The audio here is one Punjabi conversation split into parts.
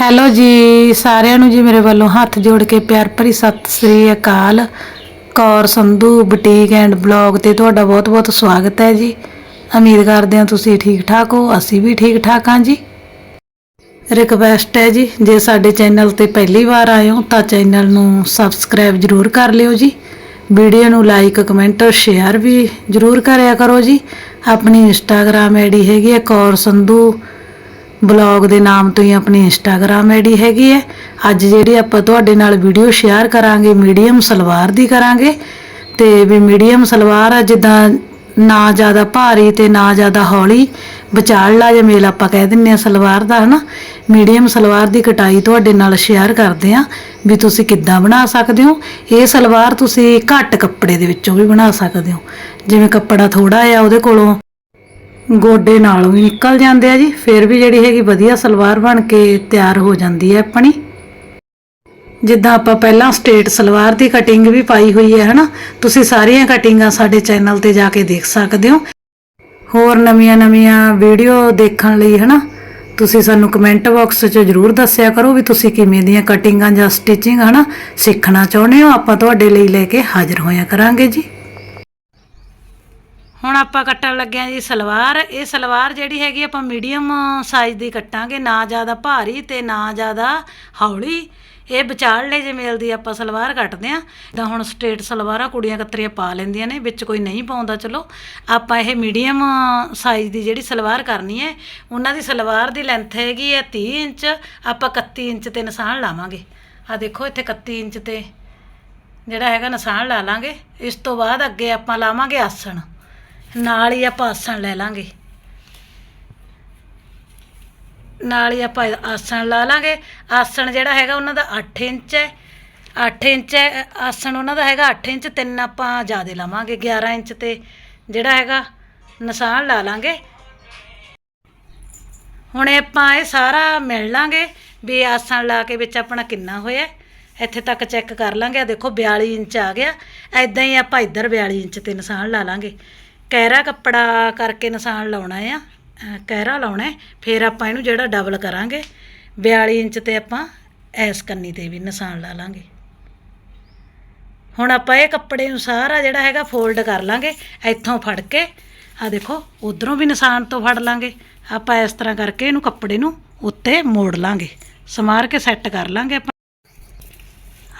ਹੈਲੋ ਜੀ, ਸਾਰਿਆਂ ਨੂੰ ਜੀ ਮੇਰੇ ਵੱਲੋਂ ਹੱਥ ਜੋੜ ਕੇ ਪਿਆਰ ਭਰੀ ਸਤਿ ਸ੍ਰੀ ਅਕਾਲ। Kaur, Sandhu, boutique and blog ਤੇ ਤੁਹਾਡਾ ਬਹੁਤ-ਬਹੁਤ ਸਵਾਗਤ ਹੈ ਜੀ। ਉਮੀਦ ਕਰਦੇ ਹਾਂ ਤੁਸੀਂ ਠੀਕ ਠਾਕ ਹੋ, ਅਸੀਂ ਵੀ ਠੀਕ ਠਾਕ ਹਾਂ ਜੀ। ਰਿਕਵੈਸਟ ਹੈ ਜੀ, ਜੇ ਸਾਡੇ ਚੈਨਲ ਤੇ ਪਹਿਲੀ ਵਾਰ ਆਏ ਹੋ ਤਾਂ ਚੈਨਲ ਨੂੰ ਸਬਸਕ੍ਰਾਈਬ ਜਰੂਰ ਕਰ ਲਿਓ ਜੀ। ਵੀਡੀਓ ਨੂੰ ਲਾਈਕ ਕਮੈਂਟ ਔਰ ਸ਼ੇਅਰ ਵੀ ਜਰੂਰ ਕਰਿਆ ਕਰੋ ਜੀ। ਆਪਣੀ ਇੰਸਟਾਗ੍ਰam ਆਈਡੀ ਹੈਗੀ ਹੈ ਕੌਰ, ਸੰਧੂ ਬਲੌਗ ਦੇ ਨਾਮ ਤੋਂ ਹੀ ਆਪਣੀ ਇੰਸਟਾਗ੍ਰam ਆਈਡੀ ਹੈਗੀ ਹੈ। ਅੱਜ ਜਿਹੜੀ ਆਪਾਂ ਤੁਹਾਡੇ ਨਾਲ ਵੀਡੀਓ ਸ਼ੇਅਰ ਕਰਾਂਗੇ, ਮੀਡੀਅਮ ਸਲਵਾਰ ਦੀ ਕਰਾਂਗੇ। ਤੇ ਵੀ ਮੀਡੀਅਮ ਸਲਵਾਰ ਆ, ਜਿੱਦਾਂ ਨਾ ਜ਼ਿਆਦਾ ਭਾਰੀ ਤੇ ਨਾ ਜ਼ਿਆਦਾ ਹੌਲੀ ਵਿਚਾਲਲਾ ਜਿਹਾ ਮੇਲ ਆਪਾਂ ਕਹਿ ਦਿੰਨੇ ਆ ਸਲਵਾਰ ਦਾ, ਹਨਾ? ਮੀਡੀਅਮ ਸਲਵਾਰ ਦੀ ਕਟਾਈ ਤੁਹਾਡੇ ਨਾਲ ਸ਼ੇਅਰ ਕਰਦੇ ਆ ਵੀ ਤੁਸੀਂ ਕਿੱਦਾਂ ਬਣਾ ਸਕਦੇ ਹੋ। ਇਹ ਸਲਵਾਰ ਤੁਸੀਂ ਘੱਟ ਕੱਪੜੇ ਦੇ ਵਿੱਚੋਂ ਵੀ ਬਣਾ ਸਕਦੇ ਹੋ। ਜਿਵੇਂ ਕੱਪੜਾ ਥੋੜਾ ਆ ਉਹਦੇ ਕੋਲੋਂ ਗੋਡੇ ਨਾਲੋਂ ਵੀ ਨਿਕਲ ਜਾਂਦੇ ਆ ਜੀ, ਫਿਰ ਵੀ ਜਿਹੜੀ ਹੈਗੀ ਵਧੀਆ ਸਲਵਾਰ ਬਣ ਕੇ ਤਿਆਰ ਹੋ ਜਾਂਦੀ ਹੈ ਆਪਣੀ। ਜਿੱਦਾਂ ਆਪਾਂ ਪਹਿਲਾਂ ਸਟੇਟ ਸਲਵਾਰ ਦੀ ਕਟਿੰਗ ਵੀ ਪਾਈ ਹੋਈ ਹੈ, ਹਨਾ? ਤੁਸੀਂ ਸਾਰੀਆਂ ਕਟਿੰਗਾਂ ਸਾਡੇ ਚੈਨਲ ਤੇ ਜਾ ਕੇ ਦੇਖ ਸਕਦੇ ਹੋ। ਹੋਰ ਨਵੀਆਂ-ਨਵੀਆਂ ਵੀਡੀਓ ਦੇਖਣ ਲਈ, ਹਨਾ? ਤੁਸੀਂ ਸਾਨੂੰ ਕਮੈਂਟ ਬਾਕਸ 'ਚ ਜਰੂਰ ਦੱਸਿਆ ਕਰੋ ਵੀ ਤੁਸੀਂ ਕਿਵੇਂ ਦੀਆਂ ਕਟਿੰਗਾਂ ਜਾਂ ਸਟਿਚਿੰਗ ਹਨਾ, ਸਿੱਖਣਾ ਚਾਹੁੰਦੇ ਹੋ। ਆਪਾਂ ਤੁਹਾਡੇ ਲਈ ਲੈ ਕੇ ਹਾਜ਼ਰ ਹੋਇਆ ਕਰਾਂਗੇ ਜੀ। ਹੁਣ ਆਪਾਂ ਕੱਟਣ ਲੱਗਿਆ ਜੀ ਸਲਵਾਰ। ਇਹ ਸਲਵਾਰ ਜਿਹੜੀ ਹੈਗੀ ਆਪਾਂ ਮੀਡੀਅਮ ਸਾਈਜ਼ ਦੀ ਕੱਟਾਂਗੇ, ਨਾ ਜ਼ਿਆਦਾ ਭਾਰੀ ਤੇ ਨਾ ਜ਼ਿਆਦਾ ਹੌਲੀ। ਇਹ ਵਿਚਾਲੜੇ ਜੇ ਮੇਲ ਦੀ ਆਪਾਂ ਸਲਵਾਰ ਕੱਟਦੇ ਆ। ਤਾਂ ਹੁਣ ਸਟ੍ਰੇਟ ਸਲਵਾਰਾਂ ਕੁੜੀਆਂ ਕਤਰੀਆਂ ਪਾ ਲੈਂਦੀਆਂ ਨੇ, ਵਿੱਚ ਕੋਈ ਨਹੀਂ ਪਾਉਂਦਾ, ਚਲੋ। ਆਪਾਂ ਇਹ ਮੀਡੀਅਮ ਸਾਈਜ਼ ਦੀ ਜਿਹੜੀ ਸਲਵਾਰ ਕਰਨੀ ਹੈ, ਉਹਨਾਂ ਦੀ ਸਲਵਾਰ ਦੀ ਲੈਂਥ ਹੈਗੀ ਹੈ 30 ਇੰਚ, ਆਪਾਂ 31 ਇੰਚ ਤੇ ਨਿਸ਼ਾਨ ਲਾਵਾਂਗੇ। ਆ ਦੇਖੋ ਇੱਥੇ 31 ਇੰਚ ਤੇ ਜਿਹੜਾ ਹੈਗਾ ਨਿਸ਼ਾਨ ਲਾ ਲਾਂਗੇ। ਇਸ ਤੋਂ ਬਾਅਦ ਅੱਗੇ ਆਪਾਂ ਲਾਵਾਂਗੇ ਆਸਣ। ਨਾਲ ਹੀ ਆਪਾਂ ਆਸਣ ਲੈ ਲਾਂਗੇ। ਨਾਲ ਹੀ ਆਪਾਂ ਆਸਣ ਲਾ ਲਾਂਗੇ। ਆਸਣ ਜਿਹੜਾ ਹੈਗਾ ਉਹਨਾਂ ਦਾ 8 ਇੰਚ ਹੈ। 8 ਇੰਚ ਹੈ, ਆਸਣ ਉਹਨਾਂ ਦਾ ਹੈਗਾ 8 ਇੰਚ, ਤਿੰਨ ਆਪਾਂ ਜ਼ਿਆਦਾ ਲਾਵਾਂਗੇ। 11 ਇੰਚ ਤੇ ਜਿਹੜਾ ਹੈਗਾ, ਨਿਸ਼ਾਨ ਲਾ ਲਾਂਗੇ। ਹੁਣ ਆਪਾਂ ਇਹ ਸਾਰਾ ਮਿਲ ਲਾਂਗੇ ਵੀ ਆਸਣ ਲਾ ਕੇ ਵਿੱਚ ਆਪਣਾ ਕਿੰਨਾ ਹੋਇਆ। ਇੱਥੇ ਤੱਕ ਚੈੱਕ ਕਰ ਲਾਂਗੇ। ਆ ਦੇਖੋ 42 ਇੰਚ ਆ ਗਿਆ। ਐਦਾਂ ਹੀ ਆਪਾਂ ਇੱਧਰ 42 ਇੰਚ ਤੇ ਨਿਸ਼ਾਨ ਲਾ ਲਾਂਗੇ। ਕਹਿਰਾ ਕੱਪੜਾ ਕਰਕੇ ਨਿਸ਼ਾਨ ਲਾਉਣਾ ਆ ਕਹਿਰਾ ਲਾਉਣਾ ਫਿਰ ਆਪਾਂ ਇਹਨੂੰ ਜਿਹੜਾ ਡਬਲ ਕਰਾਂਗੇ 42 ਇੰਚ ਤੇ ਆਪਾਂ ਐਸ ਕੰਨੀ ਤੇ ਵੀ ਨਿਸ਼ਾਨ ਲਾ ਲਾਂਗੇ। ਹੁਣ ਆਪਾਂ ਇਹ ਕੱਪੜੇ ਨੂੰ ਸਾਰਾ ਜਿਹੜਾ ਹੈਗਾ ਫੋਲਡ ਕਰ ਲਾਂਗੇ, ਇੱਥੋਂ ਫੜ ਕੇ ਆ ਦੇਖੋ, ਉਧਰੋਂ ਵੀ ਨਿਸ਼ਾਨ ਤੋਂ ਫੜ ਲਾਂਗੇ, ਆਪਾਂ ਇਸ ਤਰ੍ਹਾਂ ਕਰਕੇ ਇਹਨੂੰ ਕੱਪੜੇ ਨੂੰ ਉੱਤੇ ਮੋੜ ਲਾਂਗੇ, ਸਮਾਰ ਕੇ ਸੈੱਟ ਕਰ ਲਾਂਗੇ ਆਪਾਂ।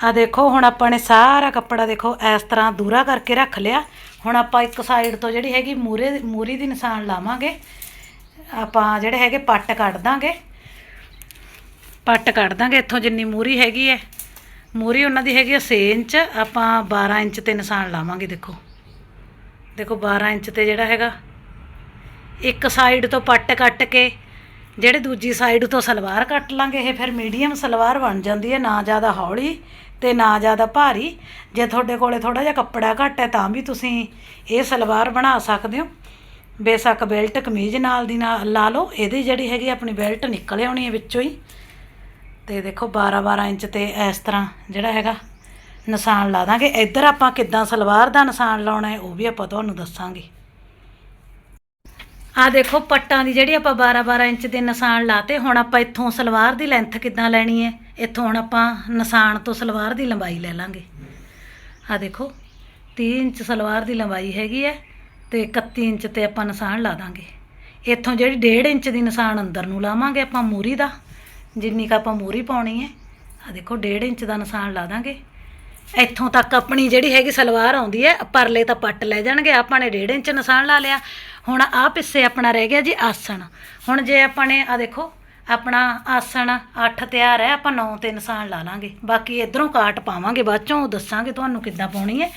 ਆ ਦੇਖੋ, ਹੁਣ ਆਪਾਂ ਨੇ ਸਾਰਾ ਕੱਪੜਾ ਦੇਖੋ, ਇਸ ਤਰ੍ਹਾਂ ਦੂਰਾ ਕਰਕੇ ਰੱਖ ਲਿਆ। ਹੁਣ ਆਪਾਂ ਇੱਕ ਸਾਈਡ ਤੋਂ ਜਿਹੜੀ ਹੈਗੀ ਮੂਰੇ, ਮੂਰੀ ਦੀ ਨਿਸ਼ਾਨ ਲਾਵਾਂਗੇ। ਆਪਾਂ ਜਿਹੜੇ ਹੈਗੇ ਪੱਟ ਕੱਢ ਦਾਂਗੇ। ਪੱਟ ਕੱਢ ਦਾਂਗੇ, ਇੱਥੋਂ ਜਿੰਨੀ ਮੂਰੀ ਹੈਗੀ ਹੈ ਮੂਰੀ ਉਹਨਾਂ ਦੀ ਹੈਗੀ ਹੈ 6 ਇੰਚ, ਆਪਾਂ 12 ਇੰਚ ਤੇ ਨਿਸ਼ਾਨ ਲਾਵਾਂਗੇ, ਦੇਖੋ। ਦੇਖੋ 12 ਇੰਚ ਤੇ ਜਿਹੜਾ ਹੈਗਾ। ਇੱਕ ਸਾਈਡ ਤੋਂ ਪੱਟ ਕੱਟ ਕੇ, ਜਿਹੜੇ ਦੂਜੀ ਸਾਈਡ ਤੋਂ ਸਲਵਾਰ ਕੱਟ ਲਾਂਗੇ, ਇਹ ਫਿਰ ਮੀਡੀਅਮ ਸਲਵਾਰ ਬਣ ਜਾਂਦੀ ਹੈ ਨਾ ਜ਼ਿਆਦਾ ਹੌਲੀ। ਤੇ ਨਾ ਜ਼ਿਆਦਾ ਭਾਰੀ। ਜੇ ਤੁਹਾਡੇ ਕੋਲੇ ਥੋੜਾ ਜਿਹਾ ਕੱਪੜਾ ਘੱਟ ਹੈ ਤਾਂ ਵੀ ਤੁਸੀਂ ਇਹ ਸਲਵਾਰ ਬਣਾ ਸਕਦੇ ਹੋ। ਬੇਸ਼ੱਕ ਬੈਲਟ ਕਮੀਜ਼ ਨਾਲ ਦੀ ਨਾਲ ਲਾ ਲਓ। ਇਹਦੀ ਜਿਹੜੀ ਹੈਗੀ ਆਪਣੀ ਬੈਲਟ ਨਿਕਲ ਆਉਣੀ ਹੈ ਵਿੱਚੋਂ ਹੀ। ਤੇ ਦੇਖੋ 12 12 ਇੰਚ ਤੇ ਇਸ ਤਰ੍ਹਾਂ ਜਿਹੜਾ ਹੈਗਾ ਨਿਸ਼ਾਨ ਲਾ ਦਾਂਗੇ। ਇੱਧਰ ਆਪਾਂ ਕਿੱਦਾਂ ਸਲਵਾਰ ਦਾ ਨਿਸ਼ਾਨ ਲਾਉਣਾ ਹੈ ਉਹ ਵੀ ਆਪਾਂ ਤੁਹਾਨੂੰ ਦੱਸਾਂਗੇ। ਆ ਦੇਖੋ ਪੱਟਾਂ ਦੀ ਜਿਹੜੀ ਆਪਾਂ 12 12 ਇੰਚ ਦੇ ਨਿਸ਼ਾਨ ਲਾਤੇ। ਹੁਣ ਆਪਾਂ ਇੱਥੋਂ ਸਲਵਾਰ ਦੀ ਲੈਂਥ ਕਿੱਦਾਂ ਲੈਣੀ ਹੈ? ਇੱਥੋਂ ਹੁਣ ਆਪਾਂ ਨਿਸ਼ਾਨ ਤੋਂ ਸਲਵਾਰ ਦੀ ਲੰਬਾਈ ਲੈ ਲਾਂਗੇ। ਆ ਦੇਖੋ 30 ਇੰਚ ਸਲਵਾਰ ਦੀ ਲੰਬਾਈ ਹੈਗੀ ਹੈ ਤੇ 31 ਇੰਚ ਤੇ ਆਪਾਂ ਨਿਸ਼ਾਨ ਲਾ ਦਾਂਗੇ। ਇੱਥੋਂ ਜਿਹੜੀ 1.5 ਇੰਚ ਦੀ ਨਿਸ਼ਾਨ ਅੰਦਰ ਨੂੰ ਲਾਵਾਂਗੇ ਆਪਾਂ ਮੂਰੀ ਦਾ, ਜਿੰਨੀ ਕ ਆਪਾਂ ਮੂਰੀ ਪਾਉਣੀ ਹੈ। ਆ ਦੇਖੋ 1.5 ਇੰਚ ਦਾ ਨਿਸ਼ਾਨ ਲਾ ਦਾਂਗੇ। ਇੱਥੋਂ ਤੱਕ ਆਪਣੀ ਜਿਹੜੀ ਹੈਗੀ ਸਲਵਾਰ ਆਉਂਦੀ ਹੈ, ਪਰਲੇ ਤਾਂ ਪੱਟ ਲੈ ਜਾਣਗੇ, ਆਪਾਂ ਨੇ 1.5 ਇੰਚ ਨਿਸ਼ਾਨ ਲਾ ਲਿਆ। ਹੁਣ ਆਹ ਪਿੱਛੇ ਆਪਣਾ ਰਹਿ ਗਿਆ ਜੀ ਆਸਣ। ਹੁਣ ਜੇ ਆਪਾਂ ਨੇ ਆ ਦੇਖੋ ਆਪਣਾ ਆਸਣ 8 ਤਿਆਰ ਹੈ, ਆਪਾਂ 9 ਤੇ ਨਿਸ਼ਾਨ ਲਾ ਲਾਂਗੇ। ਬਾਕੀ ਇਧਰੋਂ ਕਾਟ ਪਾਵਾਂਗੇ, ਬਾਅਦ ਚੋਂ ਦੱਸਾਂਗੇ ਤੁਹਾਨੂੰ ਕਿੱਦਾਂ ਪਾਉਣੀ ਹੈ।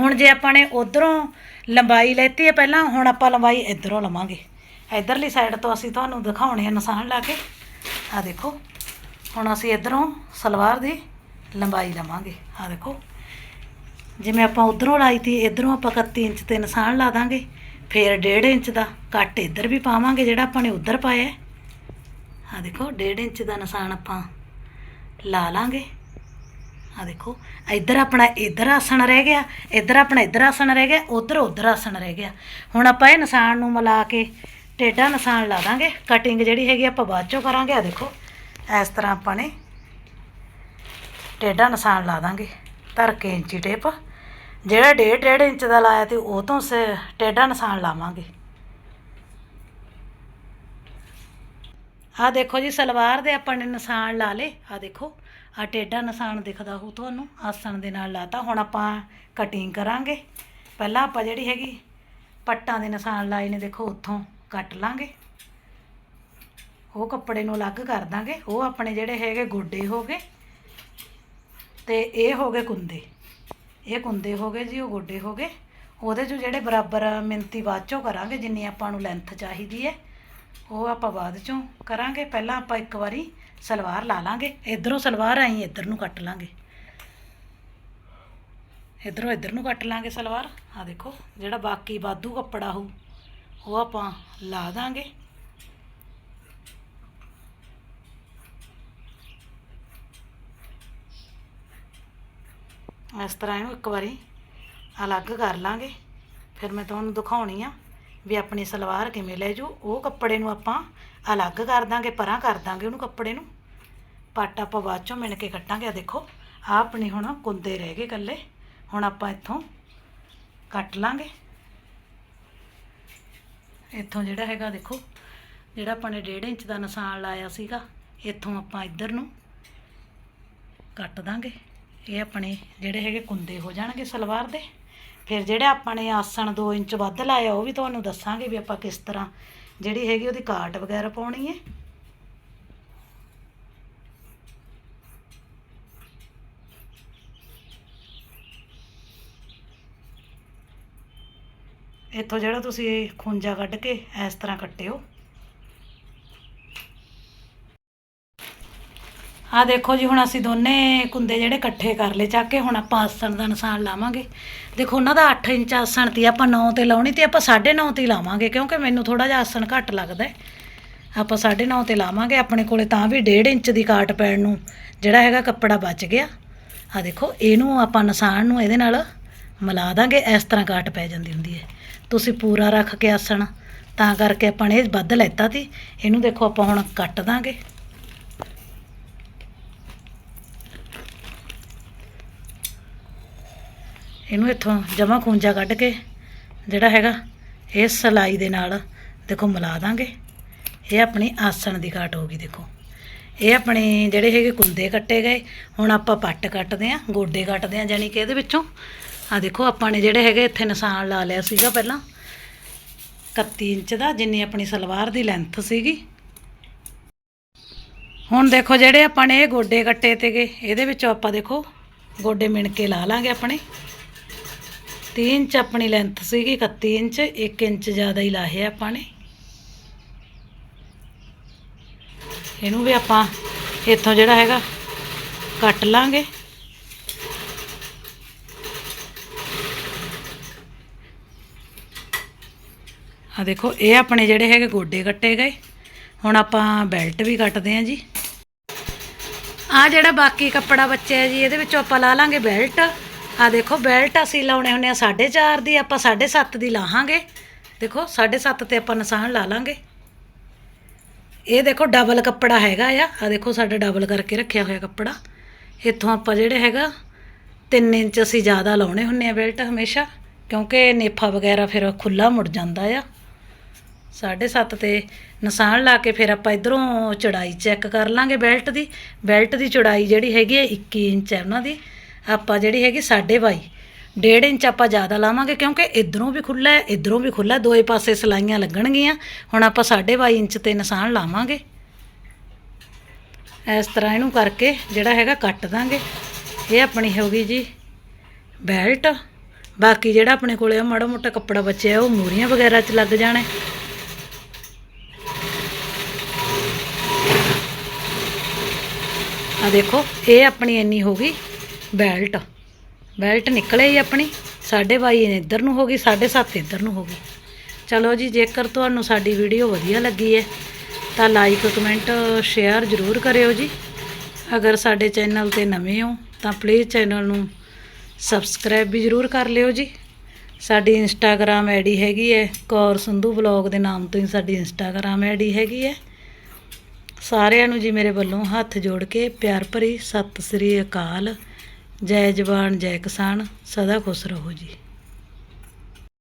ਹੁਣ ਜੇ ਆਪਾਂ ਨੇ ਉਧਰੋਂ ਲੰਬਾਈ ਲੈਤੀ ਹੈ ਪਹਿਲਾਂ, ਹੁਣ ਆਪਾਂ ਲੰਬਾਈ ਇਧਰੋਂ ਲਵਾਂਗੇ। ਇਧਰਲੀ ਸਾਈਡ ਤੋਂ ਅਸੀਂ ਤੁਹਾਨੂੰ ਦਿਖਾਉਣੇ ਆ ਨਿਸ਼ਾਨ ਲਾ ਕੇ। ਆ ਦੇਖੋ, ਹੁਣ ਅਸੀਂ ਇਧਰੋਂ ਸਲਵਾਰ ਦੀ ਲੰਬਾਈ ਲਵਾਂਗੇ। ਆ ਦੇਖੋ, ਜਿਵੇਂ ਆਪਾਂ ਉਧਰੋਂ ਲਾਈ ਤੀ, ਇਧਰੋਂ ਆਪਾਂ 31 ਇੰਚ ਤੇ ਨਿਸ਼ਾਨ ਲਾ ਦਾਂਗੇ। ਫਿਰ 1.5 ਇੰਚ ਦਾ ਕੱਟ ਇੱਧਰ ਵੀ ਪਾਵਾਂਗੇ, ਜਿਹੜਾ ਆਪਾਂ ਨੇ ਉੱਧਰ ਪਾਇਆ ਆ ਦੇਖੋ 1.5 ਇੰਚ ਦਾ ਨਿਸ਼ਾਨ ਆਪਾਂ ਲਾ ਲਾਂਗੇ। ਆ ਦੇਖੋ, ਇੱਧਰ ਆਪਣਾ ਇੱਧਰ ਆਸਣ ਰਹਿ ਗਿਆ, ਇੱਧਰ ਆਪਣਾ ਇੱਧਰ ਆਸਣ ਰਹਿ ਗਿਆ, ਉਧਰ ਉਧਰ ਆਸਣ ਰਹਿ ਗਿਆ। ਹੁਣ ਆਪਾਂ ਇਹ ਨਿਸ਼ਾਨ ਨੂੰ ਮਿਲਾ ਕੇ ਟੇਢਾ ਨਿਸ਼ਾਨ ਲਾ ਦਾਂਗੇ। ਕਟਿੰਗ ਜਿਹੜੀ ਹੈਗੀ ਆਪਾਂ ਬਾਅਦ ਚੋਂ ਕਰਾਂਗੇ। ਆ ਦੇਖੋ, ਇਸ ਤਰ੍ਹਾਂ ਆਪਾਂ ਨੇ ਟੇਢਾ ਨਿਸ਼ਾਨ ਲਾ ਦਾਂਗੇ। ਧਰ ਕੇ ਇੰਚੀ ਟੇਪ। ਜਿਹੜਾ ਡੇਢ ਡੇਢ ਇੰਚ ਦਾ ਲਾਇਆ ਤੇ ਉਹ ਤੋਂ ਸ, ਟੇਢਾ ਨਿਸ਼ਾਨ ਲਾਵਾਂਗੇ। ਆ ਦੇਖੋ ਜੀ, ਸਲਵਾਰ ਦੇ ਆਪਾਂ ਨੇ ਨਿਸ਼ਾਨ ਲਾ ਲੇ ਆ ਦੇਖੋ ਆ ਟੇਢਾ ਨਿਸ਼ਾਨ ਦਿਖਦਾ ਹੋ ਤੁਹਾਨੂੰ। ਆਸਣ ਦੇ ਨਾਲ ਲਾਤਾ। ਹੁਣ ਆਪਾਂ ਕਟਿੰਗ ਕਰਾਂਗੇ। ਪਹਿਲਾਂ ਆਪਾਂ ਜਿਹੜੀ ਹੈਗੀ, ਪੱਟਾਂ ਦੇ ਨਿਸ਼ਾਨ ਲਾਏ ਨੇ, ਦੇਖੋ ਉੱਥੋਂ ਕੱਟ ਲਾਂਗੇ। ਉਹ ਕੱਪੜੇ ਨੂੰ ਅਲੱਗ ਕਰ ਦਾਂਗੇ। ਉਹ ਆਪਣੇ ਜਿਹੜੇ ਹੈਗੇ ਗੋਡੇ ਹੋ ਗਏ ਤੇ ਇਹ ਹੋ ਗਏ ਕੁੰਦੇ। ਇਹ ਕੁੰਦੇ ਹੋ ਗਏ ਜੀ, ਉਹ ਗੋਡੇ ਹੋ ਗਏ। ਉਹਦੇ ਚੋਂ ਜਿਹੜੇ ਬਰਾਬਰ ਮਿੰਤੀ ਬਾਅਦ ਚੋਂ ਕਰਾਂਗੇ, ਜਿੰਨੀ ਆਪਾਂ ਨੂੰ ਲੈਂਥ ਚਾਹੀਦੀ ਹੈ। ਉਹ ਆਪਾਂ ਬਾਅਦ ਚੋਂ ਕਰਾਂਗੇ, ਪਹਿਲਾਂ ਆਪਾਂ ਇੱਕ ਵਾਰੀ ਸਲਵਾਰ ਲਾ ਲਾਂਗੇ। ਇਧਰੋਂ ਸਲਵਾਰ ਆਈ, ਇੱਧਰ ਨੂੰ ਕੱਟ ਲਾਂਗੇ। ਇਧਰੋਂ ਇੱਧਰ ਨੂੰ ਕੱਟ ਲਾਂਗੇ ਸਲਵਾਰ। ਆ ਦੇਖੋ, ਜਿਹੜਾ ਬਾਕੀ ਬਾਦੂ ਕੱਪੜਾ ਹੋਊ, ਉਹ ਆਪਾਂ ਲਾ ਦਾਂਗੇ। ਇਸ ਤਰ੍ਹਾਂ ਇਹਨੂੰ ਇੱਕ ਵਾਰੀ ਅਲੱਗ ਕਰ ਲਾਂਗੇ। ਫਿਰ ਮੈਂ ਤੁਹਾਨੂੰ ਦਿਖਾਉਣੀ ਆ। ਵੀ ਆਪਣੀ ਸਲਵਾਰ ਕਿਵੇਂ ਲੈ ਜੂ ਉਹ ਕੱਪੜੇ ਨੂੰ ਆਪਾਂ ਅਲੱਗ ਕਰ ਦਾਂਗੇ, ਪਰਾਂ ਕਰ ਦਾਂਗੇ ਉਹਨੂੰ ਕੱਪੜੇ ਨੂੰ। ਪੱਟ ਆਪਾਂ ਬਾਅਦ ਚੋਂ ਮਿਣ ਕੇ ਕੱਟਾਂਗੇ ਆ ਦੇਖੋ ਆ ਆਪਣੇ ਹੁਣ ਕੁੰਦੇ ਰਹਿ ਗਏ ਇਕੱਲੇ। ਹੁਣ ਆਪਾਂ ਇੱਥੋਂ ਕੱਟ ਲਾਂਗੇ। ਇੱਥੋਂ ਜਿਹੜਾ ਹੈਗਾ, ਦੇਖੋ, ਜਿਹੜਾ ਆਪਾਂ ਨੇ 1.5 ਇੰਚ ਦਾ ਨਿਸ਼ਾਨ ਲਾਇਆ ਸੀਗਾ, ਇੱਥੋਂ ਆਪਾਂ ਇੱਧਰ ਨੂੰ ਕੱਟ ਦਾਂਗੇ। ਇਹ ਆਪਣੇ ਜਿਹੜੇ ਹੈਗੇ ਕੁੰਦੇ ਹੋ ਜਾਣਗੇ ਸਲਵਾਰ ਦੇ। ਫਿਰ ਜਿਹੜੇ ਆਪਾਂ ਨੇ ਆਸਣ 2 ਇੰਚ ਵੱਧ ਲਾਇਆ, ਉਹ ਵੀ ਤੁਹਾਨੂੰ ਦੱਸਾਂਗੇ ਵੀ ਆਪਾਂ ਕਿਸ ਤਰ੍ਹਾਂ। ਜਿਹੜੀ ਹੈਗੀ ਉਹਦੀ ਕਾਟ ਵਗੈਰਾ ਪਾਉਣੀ ਹੈ ਇੱਥੋਂ ਜਿਹੜਾ ਤੁਸੀਂ ਖੁੰਝਾ ਕੱਢ ਕੇ ਇਸ ਤਰ੍ਹਾਂ ਕੱਟਿਓ। ਆ ਦੇਖੋ ਜੀ, ਹੁਣ ਅਸੀਂ ਦੋਨੇ ਕੁੰਦੇ ਜਿਹੜੇ ਇਕੱਠੇ ਕਰ ਲਏ, ਚੱਕ ਕੇ ਹੁਣ ਆਪਾਂ ਆਸਣ ਦਾ ਨਿਸ਼ਾਨ ਲਾਵਾਂਗੇ। ਦੇਖੋ, ਉਹਨਾਂ ਦਾ 8 ਇੰਚ ਆਸਣ ਤੀ, ਆਪਾਂ 9 ਤੇ ਲਾਉਣੀ ਤੇ, ਆਪਾਂ 9.5 ਤੇ ਹੀ ਲਾਵਾਂਗੇ, ਕਿਉਂਕਿ ਮੈਨੂੰ ਥੋੜਾ ਜਿਹਾ ਆਸਣ ਘੱਟ ਲੱਗਦਾ ਹੈ। ਆਪਾਂ 9.5 ਤੇ ਲਾਵਾਂਗੇ, ਆਪਣੇ ਕੋਲੇ ਤਾਂ ਵੀ 1.5 ਇੰਚ ਦੀ ਕਾਟ ਪੈਣ ਨੂੰ, ਜਿਹੜਾ ਹੈਗਾ ਕੱਪੜਾ ਬਚ ਗਿਆ। ਆ ਦੇਖੋ, ਇਹਨੂੰ ਆਪਾਂ ਨਿਸ਼ਾਨ ਨੂੰ ਇਹਦੇ ਨਾਲ ਮਿਲਾ ਦਾਂਗੇ, ਇਸ ਤਰ੍ਹਾਂ ਕਾਟ ਪੈ ਜਾਂਦੀ ਹੁੰਦੀ ਹੈ। ਤੁਸੀਂ ਪੂਰਾ ਰੱਖ ਕੇ ਆਸਣ, ਤਾਂ ਕਰਕੇ ਆਪਾਂ ਨੇ ਇਹ ਵੱਧ ਲੈਤਾ ਸੀ ਇਹਨੂੰ ਦੇਖੋ, ਆਪਾਂ ਹੁਣ ਕੱਟ ਦਾਂਗੇ। ਇਹਨੂੰ ਇੱਥੋਂ ਜਮਾ ਖੂੰਜਾ ਕੱਢ ਕੇ ਜਿਹੜਾ ਹੈਗਾ ਇਹ ਸਲਾਈ ਦੇ ਨਾਲ ਦੇਖੋ ਮਿਲਾ ਦਾਂਗੇ। ਇਹ ਆਪਣੀ ਆਸਣ ਦੀ ਕਾਟ ਹੋਗੀ ਦੇਖੋ। ਇਹ ਆਪਣੇ ਜਿਹੜੇ ਹੈਗੇ ਕੁੰਦੇ ਕੱਟੇ ਗਏ। ਹੁਣ ਆਪਾਂ ਪੱਟ ਕੱਟਦੇ ਆਂ ਗੋਡੇ ਕੱਟਦੇ ਆਂ ਜਾਨੀ ਕਿ ਇਹਦੇ ਵਿੱਚੋਂ। ਆ ਦੇਖੋ ਆਪਾਂ ਨੇ ਜਿਹੜੇ ਹੈਗੇ ਇੱਥੇ ਨਿਸ਼ਾਨ ਲਾ ਲਿਆ ਸੀਗਾ ਪਹਿਲਾਂ। 31 ਇੰਚ ਦਾ, ਜਿੰਨੀ ਆਪਣੀ ਸਲਵਾਰ ਦੀ ਲੈਂਥ ਸੀਗੀ। ਹੁਣ ਦੇਖੋ ਜਿਹੜੇ ਆਪਾਂ ਨੇ ਇਹ ਗੋਡੇ ਕੱਟੇ ਤੇਗੇ ਇਹਦੇ ਵਿੱਚੋਂ ਆਪਾਂ ਦੇਖੋ ਗੋਡੇ ਮਿਣ ਕੇ ਲਾ ਲਾਂਗੇ ਆਪਣੇ। 3 ਇੰਚ ਆਪਣੀ ਲੈਂਥ ਸੀਗੀ 31 ਇੰਚ 1 ਇੰਚ ਜ਼ਿਆਦਾ ਹੀ ਲਾਹੇ ਆਪਾਂ ਨੇ। ਇਹਨੂੰ ਵੀ ਆਪਾਂ ਇੱਥੋਂ ਜਿਹੜਾ ਹੈਗਾ ਕੱਟ ਲਾਂਗੇ। ਆ ਦੇਖੋ, ਇਹ ਆਪਣੇ ਜਿਹੜੇ ਹੈਗੇ ਗੋਡੇ ਕੱਟੇ ਗਏ। ਹੁਣ ਆਪਾਂ ਬੈਲਟ ਵੀ ਕੱਟਦੇ ਆਂ ਜੀ। ਆ ਜਿਹੜਾ ਬਾਕੀ ਕੱਪੜਾ ਬਚਿਆ ਜੀ, ਇਹਦੇ ਵਿੱਚੋਂ ਆਪਾਂ ਲਾ ਲਾਂਗੇ ਬੈਲਟ ਆ ਦੇਖੋ ਬੈਲਟ ਅਸੀਂ ਲਾਉਣੇ ਹੁੰਦੇ ਆ 4.5 ਦੀ, ਆਪਾਂ 7.5 ਦੀ ਲਾਹਾਂਗੇ। ਦੇਖੋ 7.5 ਤੇ ਆਪਾਂ ਨਿਸ਼ਾਨ ਲਾ ਲਾਂਗੇ। ਇਹ ਦੇਖੋ ਡਬਲ ਕੱਪੜਾ ਹੈਗਾ ਆ। ਆ ਦੇਖੋ, ਸਾਡਾ ਡਬਲ ਕਰਕੇ ਰੱਖਿਆ ਹੋਇਆ ਕੱਪੜਾ। ਇੱਥੋਂ ਆਪਾਂ ਜਿਹੜੇ ਹੈਗਾ 3 ਇੰਚ ਅਸੀਂ ਜ਼ਿਆਦਾ ਲਾਉਣੇ ਹੁੰਨੇ ਆ ਬੈਲਟ ਹਮੇਸ਼ਾ, ਕਿਉਂਕਿ ਨੇਫਾ ਵਗੈਰਾ ਫਿਰ ਖੁੱਲਾ ਮੁੜ ਜਾਂਦਾ ਆ। 7.5 ਤੇ ਨਿਸ਼ਾਨ ਲਾ ਕੇ ਫਿਰ ਆਪਾਂ ਇਧਰੋਂ ਚੜਾਈ ਚੈੱਕ ਕਰ ਲਾਂਗੇ ਬੈਲਟ ਦੀ। ਬੈਲਟ ਦੀ ਚੜਾਈ ਜਿਹੜੀ ਹੈਗੀ ਹੈ 21 ਇੰਚ ਹੈ ਉਹਨਾਂ ਦੀ। ਆਪਾਂ ਜਿਹੜੀ ਹੈਗੀ 22.5 ਡੇਢ ਇੰਚ ਆਪਾਂ ਜ਼ਿਆਦਾ ਲਾਵਾਂਗੇ ਕਿਉਂਕਿ ਇਧਰੋਂ ਵੀ ਖੁੱਲਾ ਹੈ, ਇਧਰੋਂ ਵੀ ਖੁੱਲਾ ਦੋਏ ਪਾਸੇ ਸਲਾਈਆਂ ਲੱਗਣਗੀਆਂ। ਹੁਣ ਆਪਾਂ 2.5 ਇੰਚ ਤੇ ਨਿਸ਼ਾਨ ਲਾਵਾਂਗੇ। ਇਸ ਤਰ੍ਹਾਂ ਇਹਨੂੰ ਕਰਕੇ ਜਿਹੜਾ ਹੈਗਾ ਕੱਟ ਦਾਂਗੇ। ਇਹ ਆਪਣੀ ਹੋ ਗਈ ਜੀ ਬੈਲਟ। ਬਾਕੀ ਜਿਹੜਾ ਆਪਣੇ ਕੋਲੇ ਆ ਮਾੜਾ ਮੋਟਾ ਕੱਪੜਾ ਬਚਿਆ, ਉਹ ਮੂਰੀਆਂ ਵਗੈਰਾ 'ਚ ਲੱਗ ਜਾਣਾ। ਆ ਦੇਖੋ, ਇਹ ਆਪਣੀ ਇੰਨੀ ਹੋ ਗਈ। ਬੈਲਟ। ਬੈਲਟ ਨਿਕਲੇ ਹੀ ਆਪਣੀ। 2.5 ਇੱਧਰ ਨੂੰ ਹੋ ਗਈ 7.5 ਇੱਧਰ ਨੂੰ ਹੋ ਗਈ। ਚਲੋ ਜੀ, ਜੇਕਰ ਤੁਹਾਨੂੰ ਸਾਡੀ ਵੀਡੀਓ ਵਧੀਆ ਲੱਗੀ ਹੈ, ਤਾਂ ਲਾਈਕ ਕਮੈਂਟ ਸ਼ੇਅਰ ਜ਼ਰੂਰ ਕਰਿਓ ਜੀ। ਅਗਰ ਸਾਡੇ ਚੈਨਲ ਤੇ ਨਵੇਂ ਹੋ, ਤਾਂ ਪਲੀਜ਼ ਚੈਨਲ ਨੂੰ ਸਬਸਕ੍ਰਾਈਬ ਵੀ ਜ਼ਰੂਰ ਕਰ ਲਿਓ ਜੀ। ਸਾਡੀ ਇੰਸਟਾਗ੍ਰam ਆਈਡੀ ਹੈਗੀ ਹੈ, ਕੌਰ ਸੰਧੂ ਵਲੌਗ ਦੇ ਨਾਮ ਤੋਂ ਹੀ ਸਾਡੀ ਇੰਸਟਾਗ੍ਰam ਆਈਡੀ ਹੈਗੀ ਹੈ। ਸਾਰਿਆਂ ਨੂੰ ਜੀ ਮੇਰੇ ਵੱਲੋਂ ਹੱਥ ਜੋੜ ਕੇ ਪਿਆਰ ਭਰੀ ਸਤਿ ਸ੍ਰੀ ਅਕਾਲ। ਜੈ ਜਵਾਨ ਜੈ ਕਿਸਾਨ ਸਦਾ ਖੁਸ਼ ਰਹੋ ਜੀ।